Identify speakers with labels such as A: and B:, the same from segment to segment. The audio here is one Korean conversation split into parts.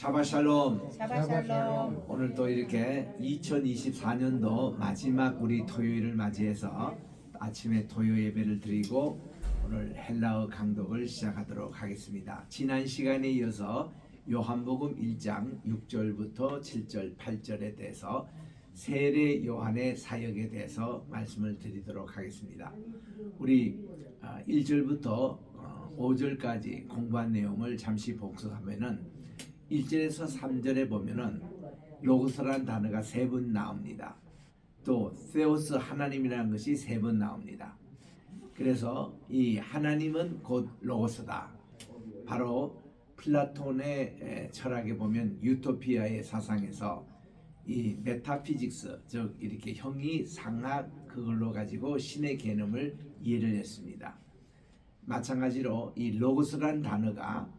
A: 샤바샬롬.
B: 샤바샬롬.
A: 오늘 또 이렇게 2024년도 마지막 우리 토요일을 맞이해서 아침에 토요 예배를 드리고 오늘 헬라어 강독을 시작하도록 하겠습니다. 지난 시간에 이어서 요한복음 1장 6절부터 7절 8절에 대해서 세례 요한의 사역에 대해서 말씀을 드리도록 하겠습니다. 우리 1절부터 5절까지 공부한 내용을 잠시 복습하면은 1절에서 3절에 보면은 로고스라는 단어가 세 번 나옵니다. 또 세오스 하나님이라는 것이 세 번 나옵니다. 그래서 이 하나님은 곧 로고스다. 바로 플라톤의 에, 철학에 보면 유토피아의 사상에서 이 메타피직스 즉 이렇게 형이 상학 그걸로 가지고 신의 개념을 이해를 했습니다. 마찬가지로 이 로고스란 단어가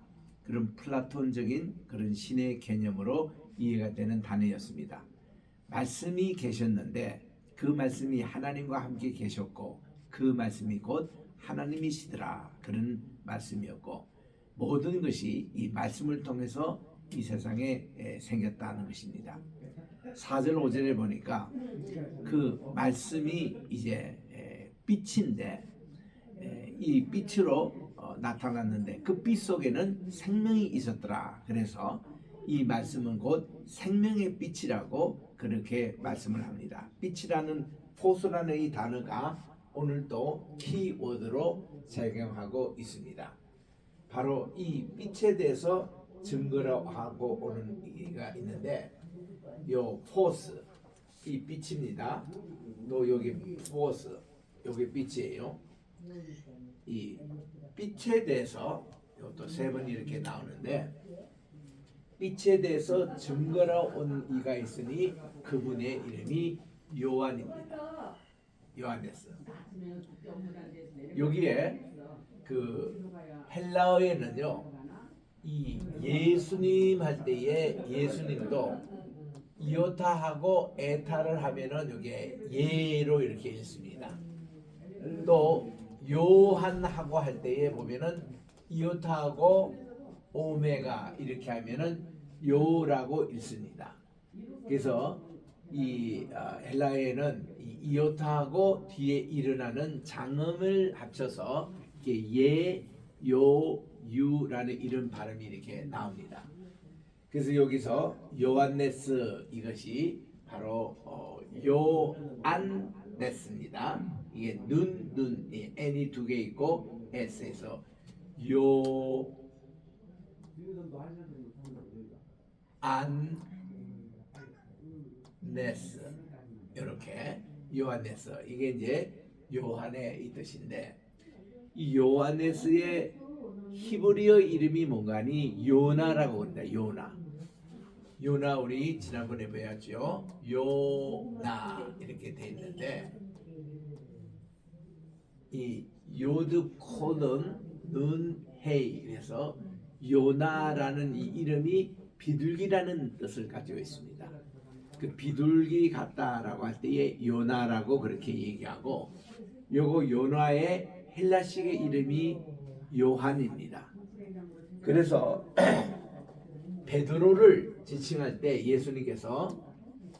A: 그런 플라톤적인 그런 신의 개념으로 이해가 되는 단어였습니다. 말씀이 계셨는데 그 말씀이 하나님과 함께 계셨고 그 말씀이 곧 하나님이시더라 그런 말씀이었고 모든 것이 이 말씀을 통해서 이 세상에 에, 생겼다는 것입니다. 4절 5절에 보니까 그 말씀이 이제 에, 빛인데 에, 이 빛으로 어, 나타났는데 그 빛 속에는 생명이 있었더라. 그래서 이 말씀은 곧 생명의 빛이라고 그렇게 말씀을 합니다. 빛이라는 포스라는 이 단어가 오늘도 키워드로 작용하고 있습니다. 바로 이 빛에 대해서 증거라고 하고 오는 얘기가 있는데 요 포스 이 빛입니다. 또 여기 포스 여기 빛이에요. 이 빛에 대해서 이것도 세 번 이렇게 나오는데 빛에 대해서 증거로 온 이가 있으니 그분의 이름이 요한입니다. 요한데스. 여기에 그 헬라어에는요 이 예수님 할 때에 예수님도 이오타하고 에타를 하면은 이게 예로 이렇게 읽습니다. 또 요한하고 할 때에 보면은 이오타하고 오메가 이렇게 하면은 요라고 읽습니다. 그래서 이 어, 헬라어에는 이 이오타하고 뒤에 일어나는 장음을 합쳐서 이렇게 예, 요, 유라는 이런 발음이 이렇게 나옵니다. 그래서 여기서 요한네스 이것이 바로 어, 요안네스입니다. 이게 눈, 눈, 이 n이 두 개 있고 s에서 요 안 네스 이렇게 요한네스 이게 이제 요한의 이 뜻인데 이 요한네스의 히브리어 이름이 뭔가니 요나라고 합니다. 요나. 요나 우리 지난번에 배웠죠. 요나 이렇게 돼 있는데 이 요드 코든 눈 헤이 그래서 요나라는 이 이름이 비둘기라는 뜻을 가지고 있습니다. 그 비둘기 같다라고 할 때에 요나라고 그렇게 얘기하고 요거 요나의 헬라식의 이름이 요한입니다. 그래서 베드로를 지칭할 때 예수님께서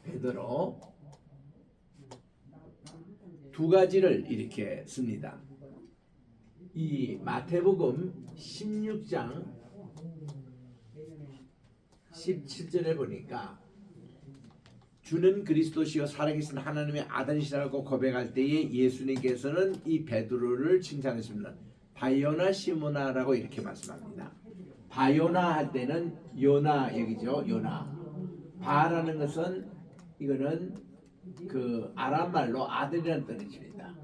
A: 베드로 두 가지를 이렇게 씁니다. 이 마태복음 16장 17절에 보니까 주는 그리스도시요 살아계신 하나님의 아들이시라고 고백할 때에 예수님께서는 이 베드로를 칭찬했습니다. 바요나 시모나라고 이렇게 말씀합니다. 바요나 할 때는 요나 얘기죠. 요나. 바라는 것은 이거는 그 아람 말로 아들이라는 뜻입니다.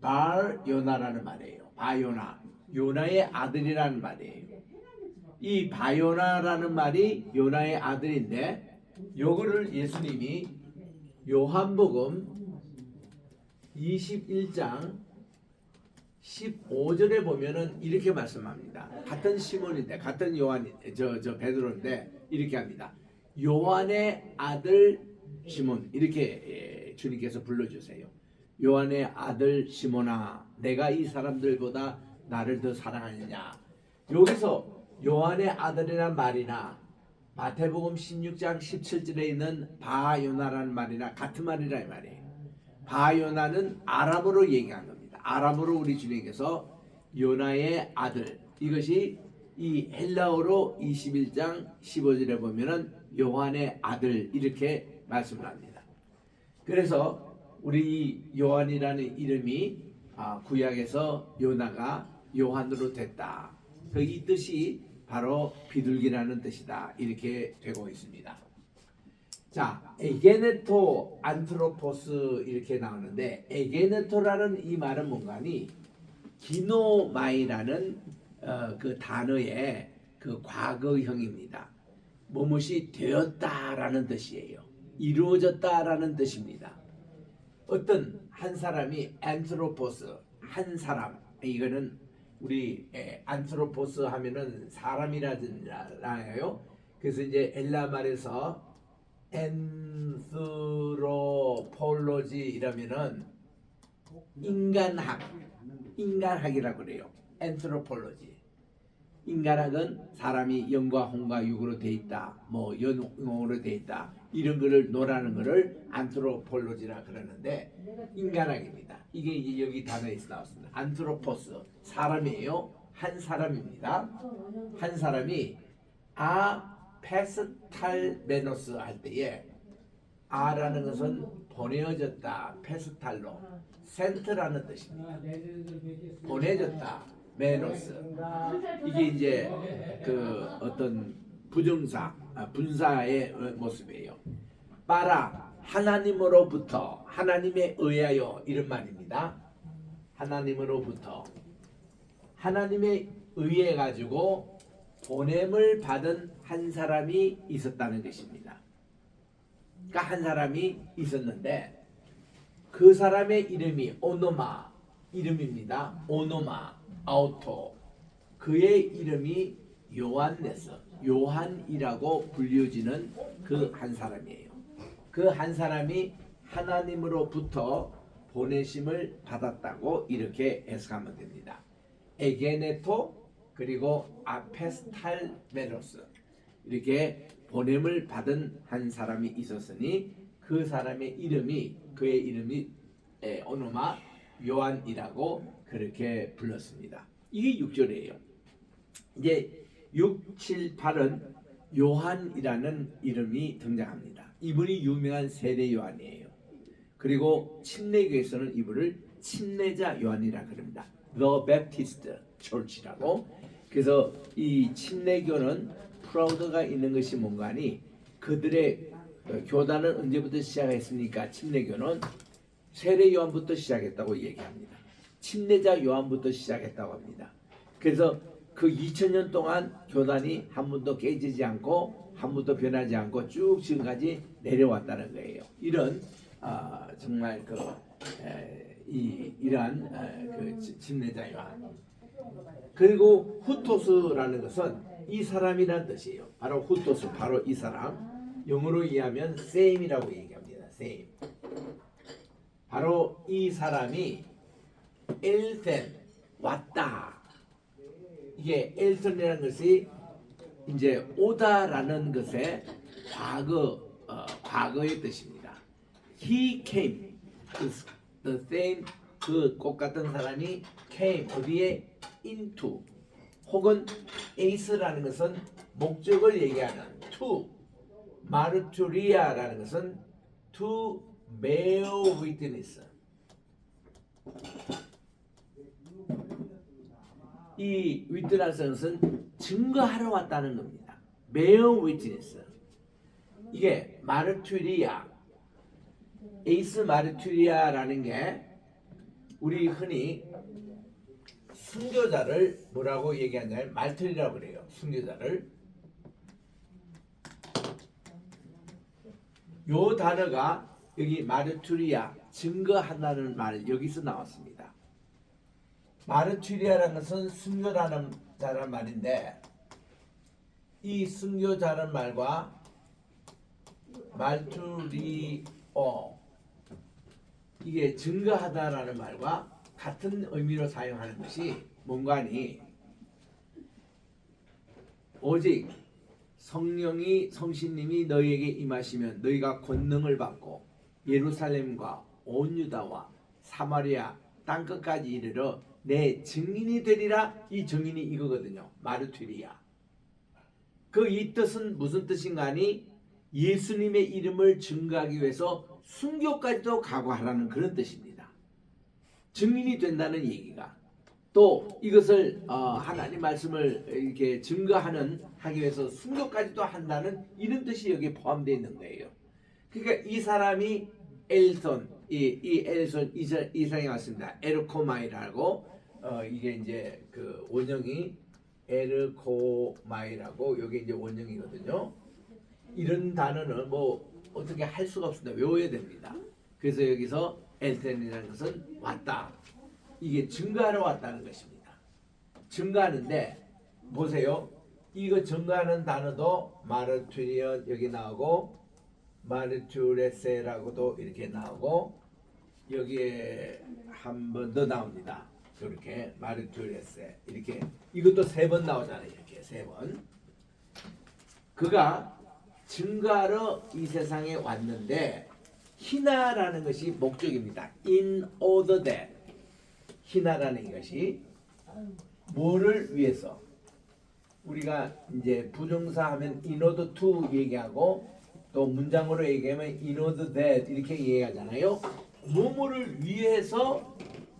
A: 발 요나라는 말이에요. 바요나. 요나의 아들이라는 말이에요. 이 바요나라는 말이 요나의 아들인데 요거를 예수님이 요한복음 21장 15절에 보면은 이렇게 말씀합니다. 같은 시몬인데 같은 요한 저저 베드로인데 이렇게 합니다. 요한의 아들 시몬 이렇게 예, 주님께서 불러주세요. 요한의 아들 시몬아, 내가 이 사람들보다 나를 더 사랑하느냐? 여기서 요한의 아들이란 말이나 마태복음 16장 17절에 있는 바요나라는 말이나 같은 말이라 이 말이에요. 바요나는 아람어로 얘기한 겁니다. 아람어로 우리 주님께서 요나의 아들 이것이 이 헬라어로 21장 15절에 보면은 요한의 아들 이렇게 말씀을 합니다. 그래서 우리 이 요한이라는 이름이 아, 구약에서 요나가 요한으로 됐다. 그 이 뜻이 바로 비둘기라는 뜻이다. 이렇게 되고 있습니다. 자, 에게네토 안트로포스 이렇게 나오는데 에게네토라는 이 말은 뭔가니 기노마이라는 어, 그 단어의 그 과거형입니다. 무엇이 되었다라는 뜻이에요. 이루어졌다라는 뜻입니다. 어떤 한 사람이 안트로포스 한 사람 이거는 우리 에, 안트로포스 하면은 사람이라잖아요. 그래서 이제 엘라 말에서 엔스로폴로지 이러면은 인간학 인간학이라고 그래요. 엔트로폴로지. 인간학은 사람이 영과 혼과 육으로 돼 있다. 뭐 영으로 돼 있다. 이런 거를 노라는 거를 안트로폴로지라 그러는데 인간학입니다. 이게 이제 여기 단어에서 나왔습니다. 안트로포스 사람이에요. 한 사람입니다. 한 사람이 아 페스탈메노스 할 때에 아라는 것은 보내어졌다 페스탈로 센트라는 뜻입니다. 보내졌다 메노스 이게 이제 그 어떤 부정사 아, 분사의 모습이에요. 빠라 하나님으로부터 하나님에 의하여 이런 말입니다. 하나님으로부터 하나님에 의해 가지고 보냄을 받은 한 사람이 있었다는 것입니다. 그러니까 한 사람이 있었는데 그 사람의 이름이 오노마 이름입니다. 오노마 아우토 그의 이름이 요한네스 요한이라고 불려지는 그 한 사람이에요. 그 한 사람이 하나님으로부터 보내심을 받았다고 이렇게 해석하면 됩니다. 에게네토 그리고 아페스탈메로스 이렇게 보냄을 받은 한 사람이 있었으니 그 사람의 이름이 그의 이름이 에, 오노마 요한이라고 그렇게 불렀습니다. 이게 6절이에요. 이제 6, 7, 8은 요한이라는 이름이 등장합니다. 이분이 유명한 세례 요한이에요. 그리고 침례교에서는 이분을 침례자 요한이라 그럽니다. The Baptist Church라고. 그래서 이 침례교는 프라우드가 있는 것이 뭔가 니 그들의 어, 교단은 언제부터 시작했습니까? 침례교는 세례 요한부터 시작했다고 얘기합니다. 침례자 요한부터 시작했다고 합니다. 그래서 그 2000년 동안 교단이 한 번도 깨지지 않고 한 번도 변하지 않고 쭉 지금까지 내려왔다는 거예요. 이런 아, 정말 그 에, 이, 이러한 에, 그 지- 침례자 요한 그리고 후토스라는 것은 이 사람이란 뜻이에요. 바로 후토스, 바로 이 사람. 영어로 이해하면 same이라고 얘기합니다. same. 바로 이 사람이 엘센 왔다. 이게 엘센이라는 것이 이제 오다라는 것의 과거 어, 과거의 뜻입니다. He came. 그 the same 그 꽃 같은 사람이 came 어디에 into 혹은 ace라는 것은 목적을 얘기하는 to 마르투리아라는 것은 to bear witness 이 witness는 증거하러 왔다는 겁니다. bear witness 이게 마르투리아 에이스 마르투리아라는 게 우리 흔히 순교자를 뭐라고 얘기하냐면 말틀이라고 그래요. 순교자를 요 단어가 여기 마르투리아 증거한다는 말 여기서 나왔습니다. 마르투리아라는 것은 순교라는 자란 말인데 이 순교자란 말과 말투리오 이게 증거하다라는 말과 같은 의미로 사용하는 것이 뭔가니 오직 성령이 성신님이 너희에게 임하시면 너희가 권능을 받고 예루살렘과 온 유다와 사마리아 땅 끝까지 이르러 내 증인이 되리라. 이 증인이 이거거든요. 마르투리아. 그 이 뜻은 무슨 뜻인가니? 예수님의 이름을 증거하기 위해서 순교까지도 각오하라는 그런 뜻입니다. 증인이 된다는 얘기가 또 이것을 어, 하나님 말씀을 이렇게 증거하는 하기 위해서 순교까지도 한다는 이런 뜻이 여기 포함되어 있는 거예요. 그러니까 이 사람이 엘손 이, 이 엘손 이사, 이상이 왔습니다. 에르코마이라고 어, 이게 이제 그 원형이 에르코마이라고 여기 이제 원형이거든요. 이런 단어는 뭐 어떻게 할 수가 없습니다. 외워야 됩니다. 그래서 여기서 엘텐이라는 것은 왔다. 이게 증거하러 왔다는 것입니다. 증거하는데 보세요. 이거 증거하는 단어도 마르투리언 여기 나오고 마르투레세라고도 이렇게 나오고 여기에 한 번 더 나옵니다. 이렇게 마르투레세 이렇게 이것도 세 번 나오잖아요. 이렇게 세 번. 그가 증거하러 이 세상에 왔는데 희나라는 것이 목적입니다. In order that 희나라는 것이 뭐를 위해서 우리가 이제 부정사 하면 in order to 얘기하고 또 문장으로 얘기하면 in order that 이렇게 얘기하잖아요. 뭐뭐를 위해서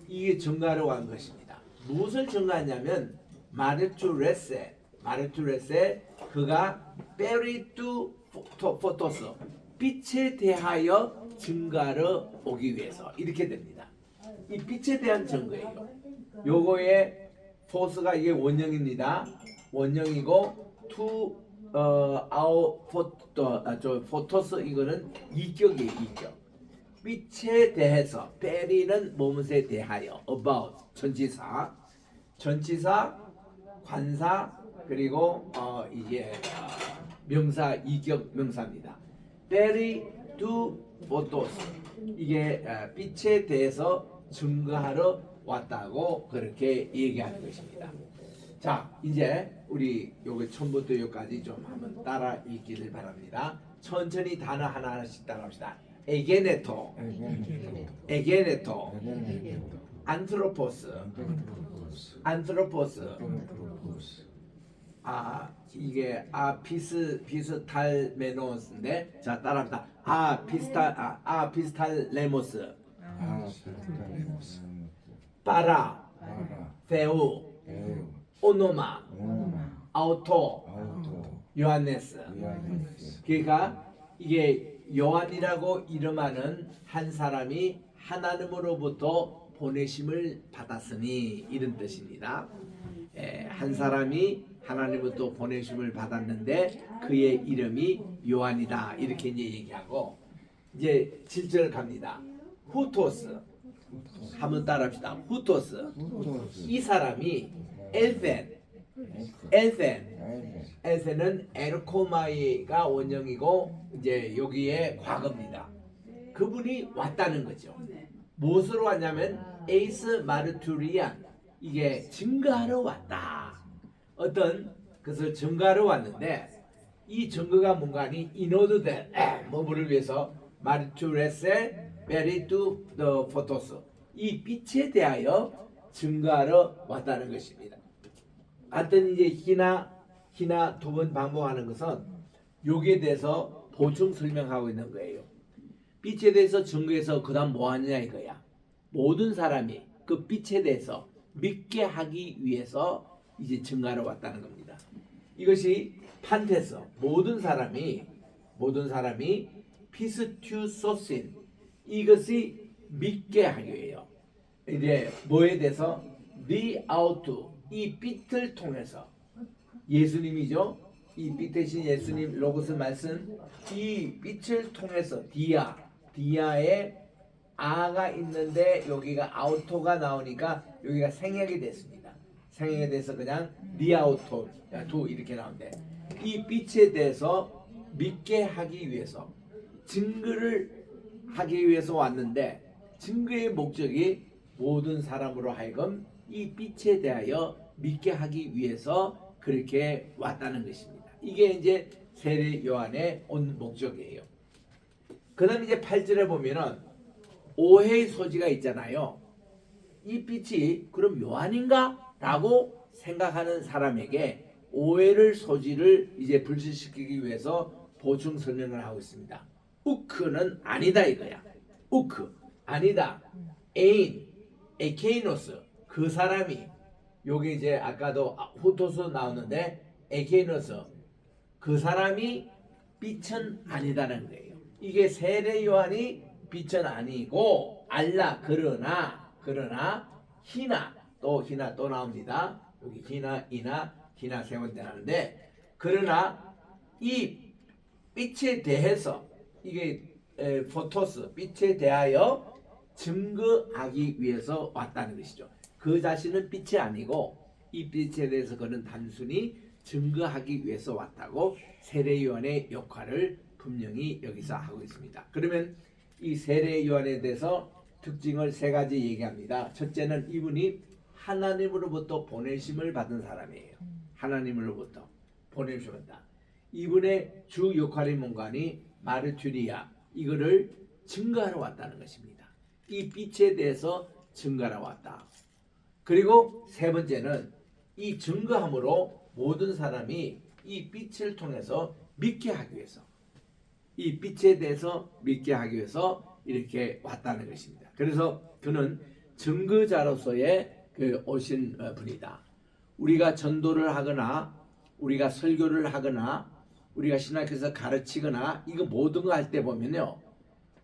A: 이게 증가하러 간 것입니다. 무엇을 증가하냐면 마르투레세 마르투레세 그가 베리투 포토스 빛에 대하여 증가하러 오기 위해서 이렇게 됩니다. 이 빛에 대한 증거예요. 요거의 포스가 이게 원형입니다. 원형이고 투 어, 아우 포토 아, 저 포토스 이거는 이격이에요. 이격. 빛에 대해서 베리는 무엇에 대하여 about 전치사 전치사 관사 그리고 어, 이제 어, 명사 이격 명사입니다. 베리 두 포토스 이게 어, 빛에 대해서 증거하러 왔다고 그렇게 얘기하는 것입니다. 자, 이제 우리 요거 처음부터 여기까지 좀 한번 따라 읽기를 바랍니다. 천천히 단어 하나 하나씩 따라합시다. 에게네토, 에게네토, 안트로포스, 안트로포스. 아 이게 아 비스 비스탈 메노스인데? 자 따라합시다. 아 비스탈 아, 아 비스탈 레모스, 파라, 페우, 오노마, 아우토, 요한네스. 그러니까 이게 요한이라고 이름하는 한 사람이 하나님으로부터 보내심을 받았으니 이런 뜻입니다. 에, 한 사람이 하나님으로부터 보내심을 받았는데 그의 이름이 요한이다 이렇게 이제 얘기하고 이제 7절 갑니다. 후토스 한번 따라합시다. 후토스 이 사람이 엘펜 엘펜 에세는 에르코마이가 원형이고 이제 여기에 과거입니다. 그분이 왔다는 거죠. 무엇으로 왔냐면 에이스 마르투리안 이게 증거하러 왔다. 어떤 것을 증거하러 왔는데 이 증거가 뭔가니 이노드데 뭐를 위해서 마르투레세 베리투 더 포토스 이 빛에 대하여 증거하러 왔다는 것입니다. 하여튼 이제 희나 희나 두 번 반복하는 것은 여기에 대해서 보충 설명하고 있는 거예요. 빛에 대해서 증거해서 그 다음 뭐 하느냐 이거야. 모든 사람이 그 빛에 대해서 믿게 하기 위해서 이제 증거하러 왔다는 겁니다. 이것이 판테서 모든 사람이 모든 사람이 피스튜 소신 이것이 믿게 하기 위해요. 이제 뭐에 대해서 the out 이 빛을 통해서 예수님이죠. 이 빛 대신 예수님 로고스 말씀 이 빛을 통해서 디아 디아에 아가 있는데 여기가 아우토가 나오니까 여기가 생략이 됐습니다. 생략이 돼서 그냥 디아우토 두 이렇게 나오는데 이 빛에 대해서 믿게 하기 위해서 증거를 하기 위해서 왔는데 증거의 목적이 모든 사람으로 하여금 이 빛에 대하여 믿게 하기 위해서 그렇게 왔다는 것입니다. 이게 이제 세례 요한의 온 목적이에요. 그 다음 이제 8절에 보면은 오해의 소지가 있잖아요. 이 빛이 그럼 요한인가? 라고 생각하는 사람에게 오해를 소지를 이제 불식시키기 위해서 보충 설명을 하고 있습니다. 우크는 아니다 이거야. 우크 아니다. 에인 에케이노스 그 사람이 여기 이제 아까도 후토스 나오는데 에케이노스 그 사람이 빛은 아니다는 거예요. 이게 세례 요한이 빛은 아니고 알라 그러나 그러나 희나 또 희나 또 나옵니다. 여기 희나 이나 희나 세 번째 나는데 그러나 이 빛에 대해서 이게 에, 포토스 빛에 대하여 증거하기 위해서 왔다는 것이죠. 그 자신은 빛이 아니고 이 빛에 대해서 그는 단순히 증거하기 위해서 왔다고 세례 요한의 역할을 분명히 여기서 하고 있습니다. 그러면 이 세례 요한에 대해서 특징을 세 가지 얘기합니다. 첫째는 이분이 하나님으로부터 보내심을 받은 사람이에요. 하나님으로부터 보내심을 받다. 이분의 주 역할의 문관이 마르투리아 이거를 증거하러 왔다는 것입니다. 이 빛에 대해서 증거하러 왔다. 그리고 세 번째는 이 증거함으로 모든 사람이 이 빛을 통해서 믿게 하기 위해서 이 빛에 대해서 믿게 하기 위해서 이렇게 왔다는 것입니다. 그래서 그는 증거자로서의 그 오신 어, 분이다. 우리가 전도를 하거나 우리가 설교를 하거나 우리가 신학에서 가르치거나 이거 모든 거 할 때 보면요.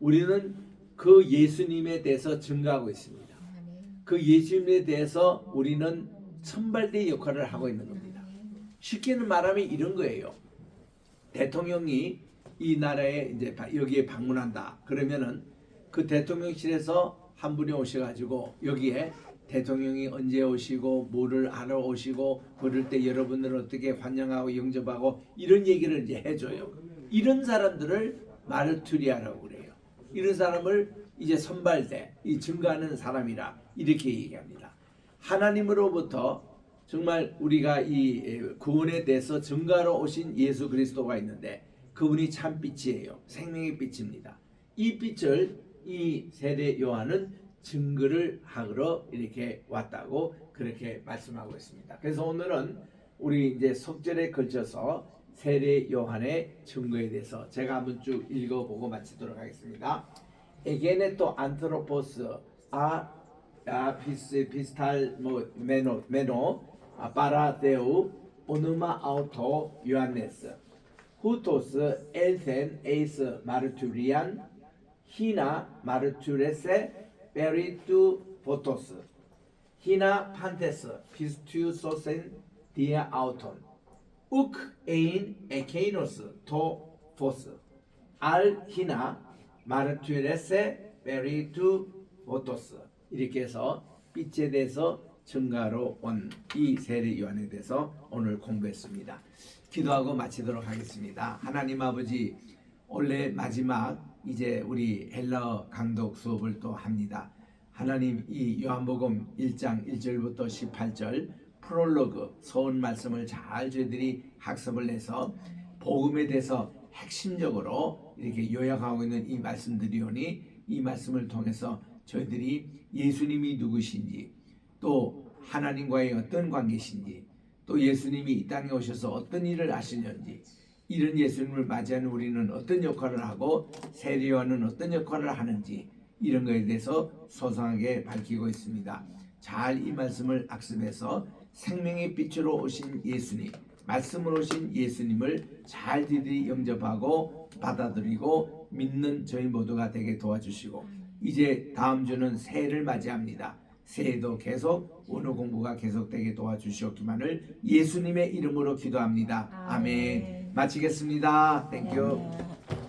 A: 우리는 그 예수님에 대해서 증거하고 있습니다. 그 예수님에 대해서 우리는 선발대 역할을 하고 있는 겁니다. 쉽게는 말하면 이런 거예요. 대통령이 이 나라에 이제 바- 여기에 방문한다. 그러면은 그 대통령실에서 한 분이 오셔가지고 여기에 대통령이 언제 오시고 뭐를 하러 오시고 그럴 때 여러분들은 어떻게 환영하고 영접하고 이런 얘기를 이제 해줘요. 이런 사람들을 마르투리아라고 그래요. 이런 사람을 이제 선발대, 이 증거하는 사람이라 이렇게 얘기합니다. 하나님으로부터 정말 우리가 이 에, 구원에 대해서 증거하러 오신 예수 그리스도가 있는데 그분이 참 빛이에요. 생명의 빛입니다. 이 빛을 이 세례 요한은 증거를 하러 이렇게 왔다고 그렇게 말씀하고 있습니다. 그래서 오늘은 우리 이제 속절에 걸쳐서 세례 요한의 증거에 대해서 제가 한번 쭉 읽어보고 마치도록 하겠습니다. 에게네토 안트로포스 아, 아 비스 비스탈 뭐 메노 메노 아, 파라데우 오누마 아우토 요한네스 후토스 엘센 에이스 마르투리안 히나 마르투레세 베리투 포토스 히나 판테스 피스투 소센 디아 아우톤 욱 에인 에케이노스 토 포스 알 히나 마르투레세 베리투 포토스 이렇게 해서 빛에 대해서 증가로 온 이 세례 요한에 대해서 오늘 공부했습니다. 기도하고 마치도록 하겠습니다. 하나님 아버지 올해 마지막 이제 우리 헬러 강독 수업을 또 합니다. 하나님 이 요한복음 1장 1절부터 18절 프롤로그 서원 말씀을 잘 저희들이 학습을 해서 복음에 대해서 핵심적으로 이렇게 요약하고 있는 이 말씀들이오니 이 말씀을 통해서 저희들이 예수님이 누구신지 또 하나님과의 어떤 관계신지 또 예수님이 이 땅에 오셔서 어떤 일을 하시는지 이런 예수님을 맞이하는 우리는 어떤 역할을 하고 세례요한은 어떤 역할을 하는지 이런 것에 대해서 소상하게 밝히고 있습니다. 잘 이 말씀을 악습해서 생명의 빛으로 오신 예수님, 말씀으로 오신 예수님을 잘 디디 영접하고 받아들이고 믿는 저희 모두가 되게 도와주시고 이제 다음 주는 새해를 맞이합니다. 새해도 계속 원어 공부가 계속되게 도와주시옵기만을 예수님의 이름으로 기도합니다. 아멘. 마치겠습니다. 땡큐.
B: 네.